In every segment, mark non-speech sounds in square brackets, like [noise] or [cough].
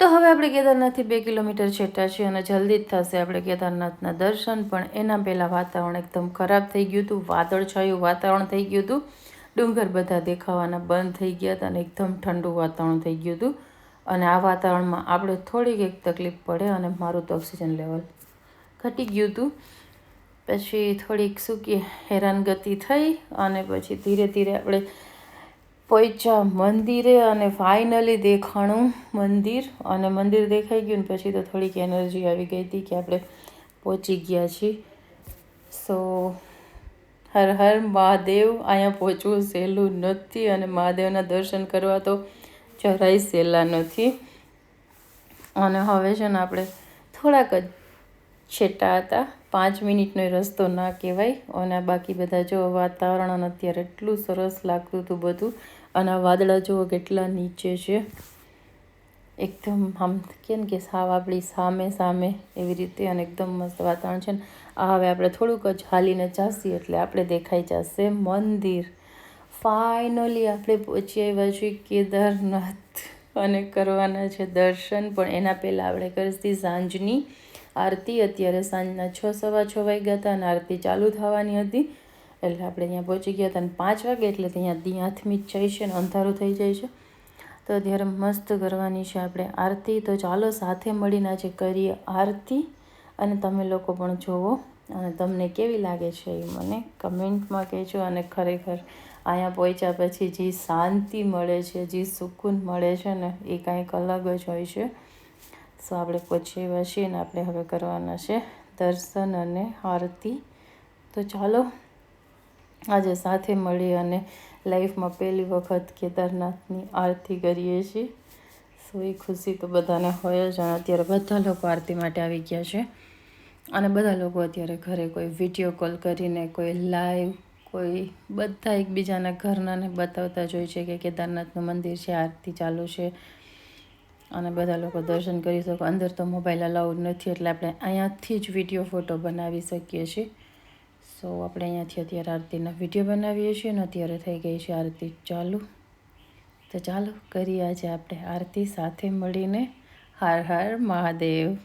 તો હવે આપણે કેદારનાથથી બે કિલોમીટર છેટા છીએ અને જલ્દી જ થશે આપણે કેદારનાથના દર્શન, પણ એના પહેલાં વાતાવરણ એકદમ ખરાબ થઈ ગયું હતું, વાદળછાયું વાતાવરણ થઈ ગયું હતું. ડુંગર બધા દેખાવાના બંધ થઈ ગયા હતા અને એકદમ ઠંડુ વાતાવરણ થઈ ગયું હતું. અને આ વાતાવરણમાં આપણે થોડીક એક તકલીફ પડે અને મારું તો ઓક્સિજન લેવલ ઘટી ગયું હતું. પછી થોડીક સૂકી હેરાનગતિ થઈ અને પછી ધીરે ધીરે આપણે પહોંચ્યા મંદિરે અને ફાઇનલી દેખાણું મંદિર. અને મંદિર દેખાઈ ગયું ને પછી તો થોડીક એનર્જી આવી ગઈ હતી કે આપણે પહોંચી ગયા છીએ. સો હર હર મહાદેવ, અહીંયા પહોંચવું સહેલું નથી અને મહાદેવના દર્શન કરવા તો જરાય સહેલા નથી. અને હવે છે ને આપણે થોડાક જ છેટા હતા. પાંચ મિનિટનો રસ્તો ના કહેવાય. અને બાકી બધા જો વાતાવરણ અને અત્યારે એટલું સરસ લાગતું હતું બધું. અને વાદળા જુઓ કેટલા નીચે છે. એકદમ આમ કેમ કે સાવ આપણી સામે સામે એવી રીતે અને એકદમ મસ્ત વાતાવરણ છે ને. આ હવે આપણે થોડુંક જ હાલીને જાસી એટલે આપણે દેખાઈ જશે મંદિર. ફાઇનલી આપણે પહોંચી આવ્યા છીએ કેદારનાથ અને કરવાના છે દર્શન. પણ એના પહેલાં આપણે કરીશી સાંજની આરતી. અત્યારે સાંજના છ સવા છ વાગ્યા હતા અને આરતી ચાલુ થવાની હતી. એટલે આપણે ત્યાં પહોંચી ગયા હતા અને પાંચ વાગે એટલે ત્યાં દી આથમી જ જાય છે ને અંધારું થઈ જાય છે. તો ત્યારે મસ્ત કરવાની છે આપણે આરતી. તો ચાલો સાથે મળીને આજે કરીએ આરતી અને તમે લોકો પણ જુઓ અને તમને કેવી લાગે છે એ મને કમેન્ટમાં કહેજો અને ખરેખર અહીંયા પહોંચ્યા પછી જે શાંતિ મળે છે, જે સુકૂન મળે છે ને એ કાંઈક અલગ જ હોય છે. સો આપણે પહોંચી વસીને આપણે હવે કરવાના છે દર્શન અને આરતી. તો ચાલો આજે સાથે મળી અને લાઈફમાં પહેલી વખત કેદારનાથની આરતી કરીએ છીએ. સો એ ખુશી તો બધાને હોય જ અને અત્યારે બધા લોકો આરતી માટે આવી ગયા છે. અને બધા લોકો અત્યારે ઘરે કોઈ વીડિયો કોલ કરીને, કોઈ લાઈવ કોઈ બધા એકબીજાના ઘરનાને બતાવતા જ હોય છે કે કેદારનાથનું મંદિર છે, આરતી ચાલુ છે. અને બધા લોકો દર્શન કરી શકો. અંદર તો મોબાઈલ અલાઉડ નથી એટલે આપણે અહીંયાથી જ વીડિયો ફોટો બનાવી શકીએ છીએ. સો આપણે અહીંયાથી અત્યારે આરતીના વીડિયો બનાવીએ છીએ અને અત્યારે થઈ ગઈ છે આરતી ચાલુ. તો ચાલો કરીએ આજે આપણે આરતી સાથે મળીને. હાર હાર મહાદેવ.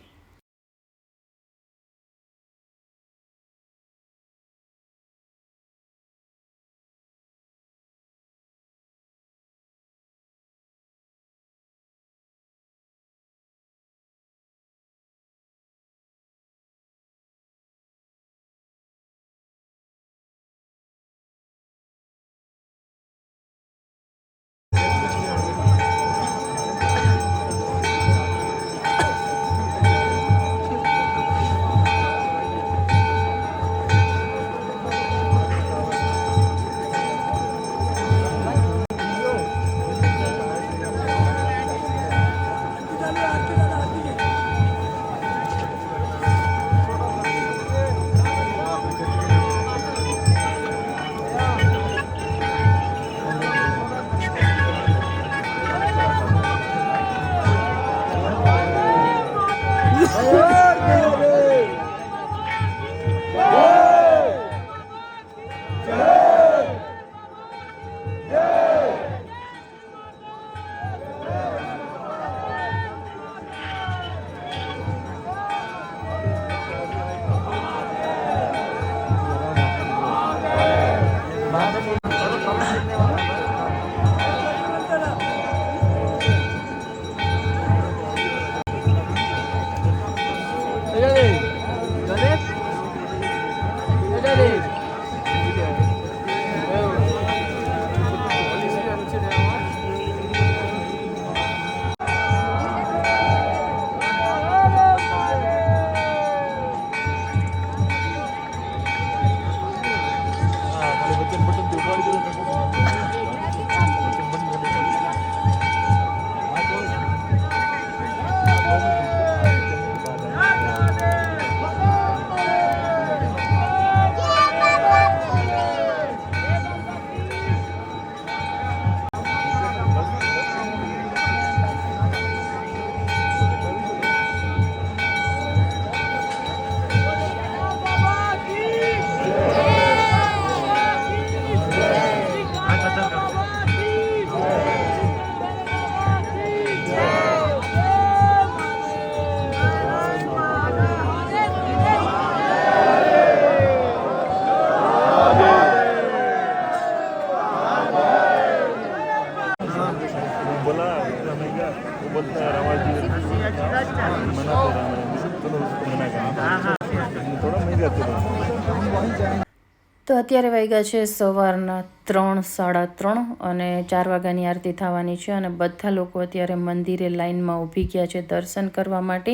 અત્યારે વાગ્યા છે સવારના ત્રણ, સાડા ત્રણ અને ચાર વાગ્યાની આરતી થવાની છે અને બધા લોકો અત્યારે મંદિરે લાઇનમાં ઊભી ગયા છે દર્શન કરવા માટે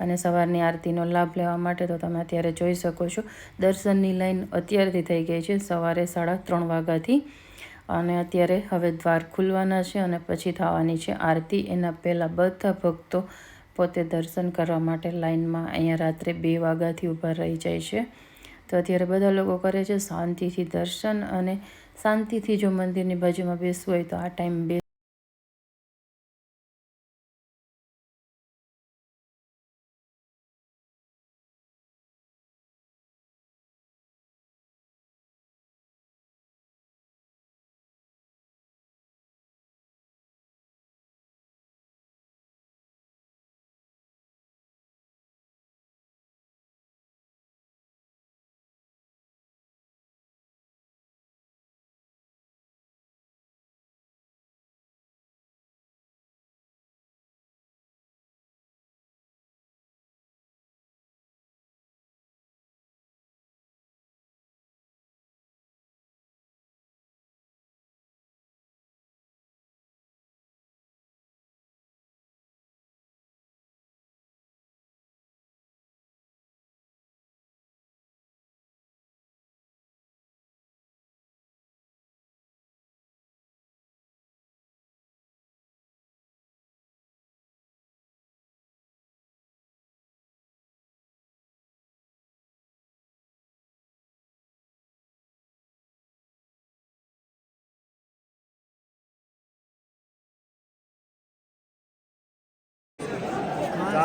અને સવારની આરતીનો લાભ લેવા માટે તો તમે અત્યારે જોઈ શકો છો. દર્શનની લાઈન અત્યારથી થઈ ગઈ છે સવારે સાડા ત્રણ વાગ્યાથી અને અત્યારે હવે દ્વાર ખુલવાના છે અને પછી થવાની છે આરતી. એના પહેલાં બધા ભક્તો પોતે દર્શન કરવા માટે લાઇનમાં અહીંયા રાત્રે બે વાગ્યાથી ઊભા રહી જાય છે. તો અત્યારે બધા લોકો કરે છે શાંતિથી દર્શન અને શાંતિથી જો મંદિરની બાજુમાં બેસવું હોય તો આ ટાઈમ બે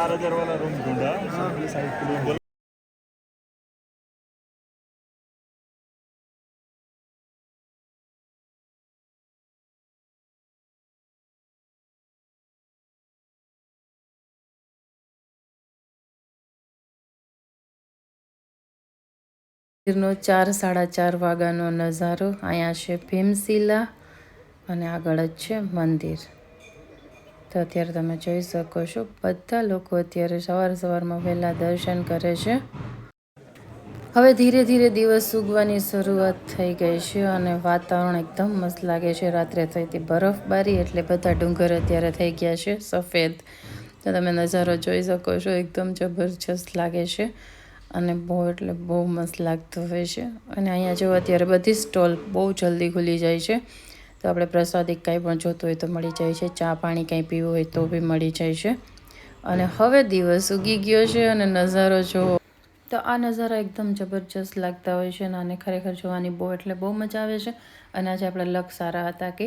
चार हजार वाला रूम ढूंढा सबकी साइड के लोग बोल મંદિરનો ચાર સાડા ચાર વાગ્યાનો નજારો અહીંયા છે ભીમશિલા અને આગળ જ છે મંદિર તો અત્યારે તમે જોઈ શકો છો, બધા લોકો અત્યારે સવાર સવારમાં વહેલા દર્શન કરે છે. હવે ધીરે ધીરે દિવસ ઉગવાની શરૂઆત થઈ ગઈ છે અને વાતાવરણ એકદમ મસ્ત લાગે છે. રાત્રે થઈ બરફબારી એટલે બધા ડુંગર અત્યારે થઈ ગયા છે સફેદ. તો તમે નજારો જોઈ શકો છો, એકદમ જબરજસ્ત લાગે છે અને બહુ એટલે બહુ મસ્ત લાગતું હોય છે. અને અહીંયા જો અત્યારે બધી સ્ટોલ બહુ જલ્દી ખુલી જાય છે. તો આપણે પ્રસાદિક કાંઈ પણ જોતું હોય તો મળી જાય છે. ચા પાણી કાંઈ પીવું હોય તો બી મળી જાય છે. અને હવે દિવસ ઉગી ગયો છે અને નજારો જોવો. તો આ નજારા એકદમ જબરજસ્ત લાગતા હોય છે અને આને ખરેખર જોવાની બહુ એટલે બહુ મજા આવે છે. અને આજે આપણા લક સારા હતા કે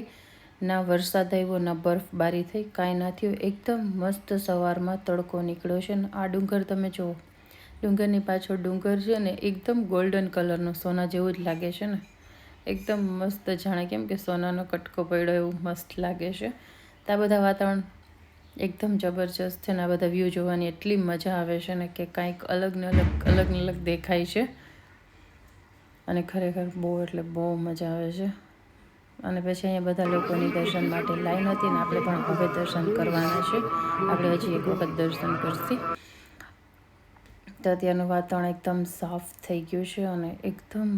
ના વરસાદ આવ્યો, ના બરફબારી થઈ, કાંઈ ના થયું. એકદમ મસ્ત સવારમાં તડકો નીકળ્યો છે અને આ ડુંગર તમે જુઓ. ડુંગરની પાછળ ડુંગર છે ને એકદમ ગોલ્ડન કલરનો સોના જેવું જ લાગે છે ને. એકદમ મસ્ત જાણે કેમ કે સોનાનો કટકો પડ્યો એવું મસ્ત લાગે છે. તો આ બધા વાતાવરણ એકદમ જબરજસ્ત છે ને આ બધા વ્યૂ જોવાની એટલી મજા આવે છે ને કે કાંઈક અલગ ને અલગ અલગ ને અલગ દેખાય છે. અને ખરેખર બહુ એટલે બહુ મજા આવે છે. અને પછી અહીંયા બધા લોકોની દર્શન માટે લાઈન હતી ને આપણે પણ હવે દર્શન કરવાના છે. આપણે હજી એક વખત દર્શન કરશી. તો અત્યારનું વાતાવરણ એકદમ સાફ થઈ ગયું છે અને એકદમ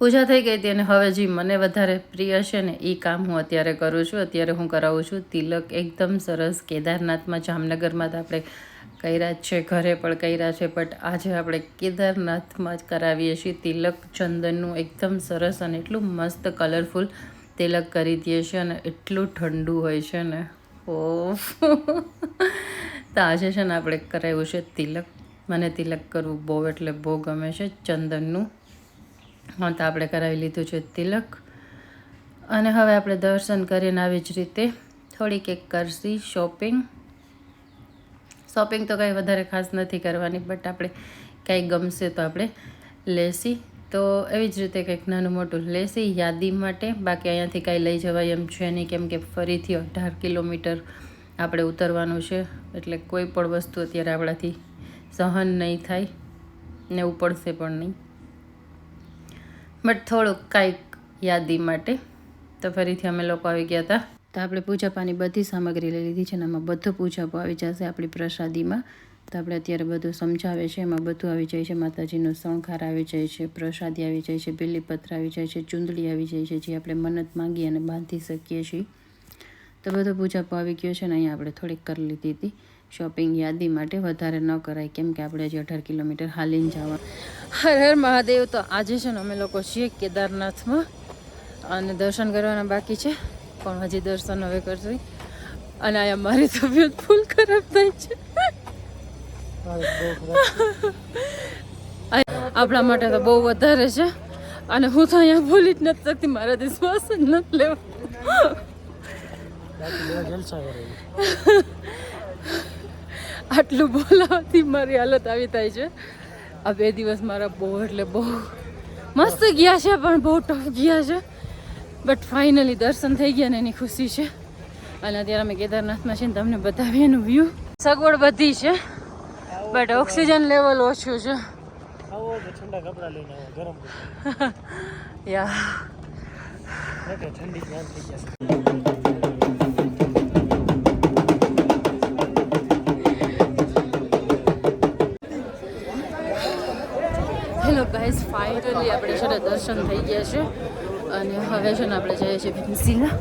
પૂજા થઈ ગઈ હતી અને હવે જે મને વધારે પ્રિય છે ને એ કામ હું અત્યારે કરું છું. અત્યારે હું કરાવું છું તિલક એકદમ સરસ કેદારનાથમાં, જામનગરમાં તો આપણે કર્યા છે, ઘરે પણ કર્યા છે બટ આજે આપણે કેદારનાથમાં જ કરાવીએ છીએ તિલક ચંદનનું એકદમ સરસ અને એટલું મસ્ત કલરફુલ તિલક કરી દઈએ છીએ અને એટલું ઠંડુ હોય છે ને. ઓ તો આજે છે ને આપણે કરાવ્યું છે તિલક. મને તિલક કરવું બહુ એટલે બહુ ગમે છે ચંદનનું. તો આપણે કરાવી લીધું છે તિલક. અને હવે આપણે દર્શન કરીને આવી જ રીતે થોડીક એક કરશી શોપિંગ શોપિંગ તો કંઈ વધારે ખાસ નથી કરવાની બટ આપણે કાંઈ ગમશે તો આપણે લેશી. તો એવી જ રીતે કંઈક નાનું મોટું લેશી યાદી માટે. બાકી અહીંયાથી કાંઈ લઈ જવાય એમ છે નહીં, કેમ કે ફરીથી અઢાર કિલોમીટર આપણે ઉતરવાનું છે. એટલે કોઈ પણ વસ્તુ અત્યારે આપણાથી સહન નહીં થાય ને ઉપડશે પણ નહીં. બટ થોડુંક કાંઈક યાદી માટે તો ફરીથી અમે લોકો આવી ગયા હતા. તો આપણે પૂજા પાની બધી સામગ્રી લઈ લીધી છે અને એમાં બધું પૂજા આવી જશે આપણી પ્રસાદીમાં. તો આપણે અત્યારે બધું સમજાવે છે, એમાં બધું આવી જાય છે. માતાજીનો શણખાર આવી જાય છે, પ્રસાદી આવી જાય છે, બિલીપત્ર આવી જાય છે, ચૂંદડી આવી જાય છે, જે આપણે મન્નત માંગી અને બાંધી શકીએ છીએ. તો બધો પૂજા આવી ગયો છે ને અહીંયા આપણે થોડીક કરી લીધી હતી. શોપિંગ યાદી માટે વધારે ન કરાય. કેમ કે આપણે હજી અઢાર કિલોમીટર હાલીને જવા હર હર મહાદેવ. તો આજે છે ને અમે લોકો છીએ કેદારનાથમાં અને દર્શન કરવાના બાકી છે. પણ હજી દર્શન હવે કરશે. અને અહીંયા મારી તબિયત ફૂલ ખરાબ થાય છે. [laughs] આપણા માટે તો બહુ વધારે છે. અને હું તો અહીંયા ભૂલી જ નથી શકતી. શ્વાસ જ નથી લેવા. આટલું બોલાવાથી મારી હાલત આવી થાય છે. આ બે દિવસ મારા બહુ એટલે બહુ મસ્ત ગયા છે પણ બહુ ટફ ગયા છે. બટ ફાઇનલી દર્શન થઈ ગયા ને એની ખુશી છે. અને અત્યારે અમે કેદારનાથમાં છીએ ને તમને બતાવીએ એનું વ્યૂ સગવડ બધી છે બટ ઓક્સિજન લેવલ ઓછું છે. ઠંડા કપડાં લઈને ગરમ યા [laughs] ઠંડી થઈ જશે. ફાઇનલી આપણે છે ને દર્શન થઈ ગયા છે. અને હવે છે ને આપણે જઈએ છીએ ભીમશીલા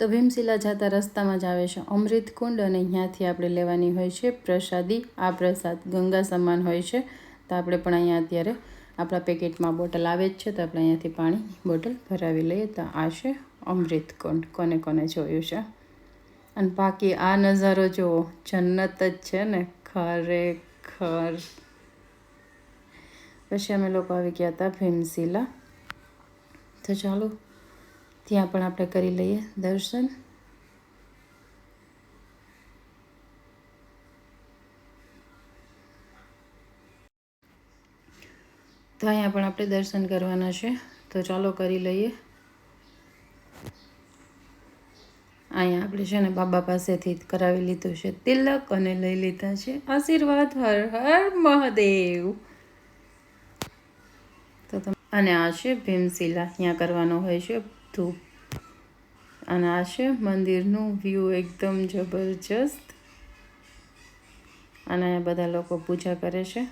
તો ભીમશીલા જતા રસ્તામાં જ આવે છે અમૃત કુંડ અને અહીંયાથી આપણે લેવાની હોય છે પ્રસાદી. આ પ્રસાદ ગંગા સમાન હોય છે. તો આપણે પણ અહીંયા અત્યારે આપણા પેકેટમાં બોટલ આવે જ છે. તો આપણે અહીંયાથી પાણી બોટલ ભરાવી લઈએ. તો આ છે અમૃત કુંડ. કોને કોને જોયું છે? અને બાકી આ નજારો જુઓ, જન્નત જ છે ને. ખરેખર. પછી અમે લોકો આવી ગયા હતા ભીમશીલા. તો ચાલો, ત્યાં પણ આપણે કરી લઈએ દર્શન. તો અહીંયા પણ આપણે દર્શન કરવાના છે. તો ચાલો કરી લઈએ. અહીંયા આપણે છે ને બાબા પાસેથી કરાવી લીધું છે. તિલક અને લઈ લીધા છે. આશીર્વાદ હર હર મહાદેવ. તો અને આ છે ભીમશીલા. અહીંયા કરવાનો હોય છે ધૂપ અને આ છે મંદિરનું વ્યૂ એકદમ જબરજસ્ત. અને અહીંયા બધા લોકો પૂજા કરે છે.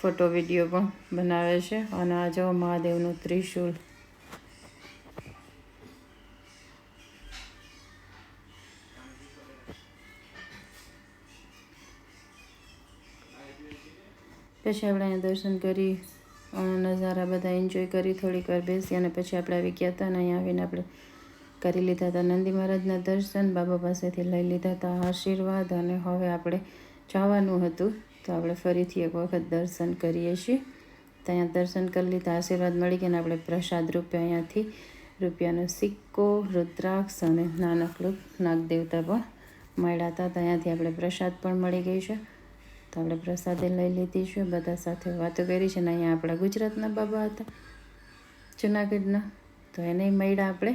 ફોટો, વીડિયો પણ બનાવે છે. અને આ જો મહાદેવનું ત્રિશૂળ પછી આપણે અહીંયા દર્શન કરી નજારા બધા એન્જોય કરી, થોડીક વાર બેસી અને પછી આપણે આવી ગયા હતા અને અહીંયા આવીને આપણે કરી લીધા હતા. નંદી મહારાજના દર્શન બાબા પાસેથી લઈ લીધા હતા, આશીર્વાદ અને હવે આપણે જવાનું હતું. તો આપણે ફરીથી એક વખત દર્શન કરીએ છીએ. તો અહીંયા દર્શન કરી લીધા, આશીર્વાદ મળી ગયા આપણે પ્રસાદ રૂપે અહીંયાથી રૂપિયાનો સિક્કો, રુદ્રાક્ષ અને નાનકડું નાગદેવતા પણ મળ્યા હતા. તો અહીંયાથી આપણે પ્રસાદ પણ મળી ગઈ છે. તો આપણે પ્રસાદે લઈ લીધી છે, બધા સાથે વાતો કરી છે અને અહીંયા આપણા ગુજરાતના બાબા હતા, જુનાગઢના. તો એને મળ્યા આપણે.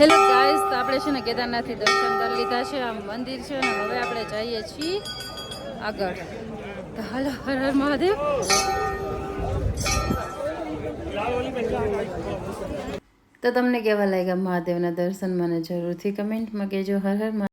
હેલો ગાઈસ તો આપણે છે ને કેદારનાથથી દર્શન કરી લીધા છે, આ મંદિર છે ને હવે આપણે જઈએ છીએ આગળ. તો હાલો, હર હર મહાદેવ. તો તમને કેવા લાગ્યા મહાદેવના દર્શન? મને જરૂરથી કમેન્ટમાં કહેજો. હર હર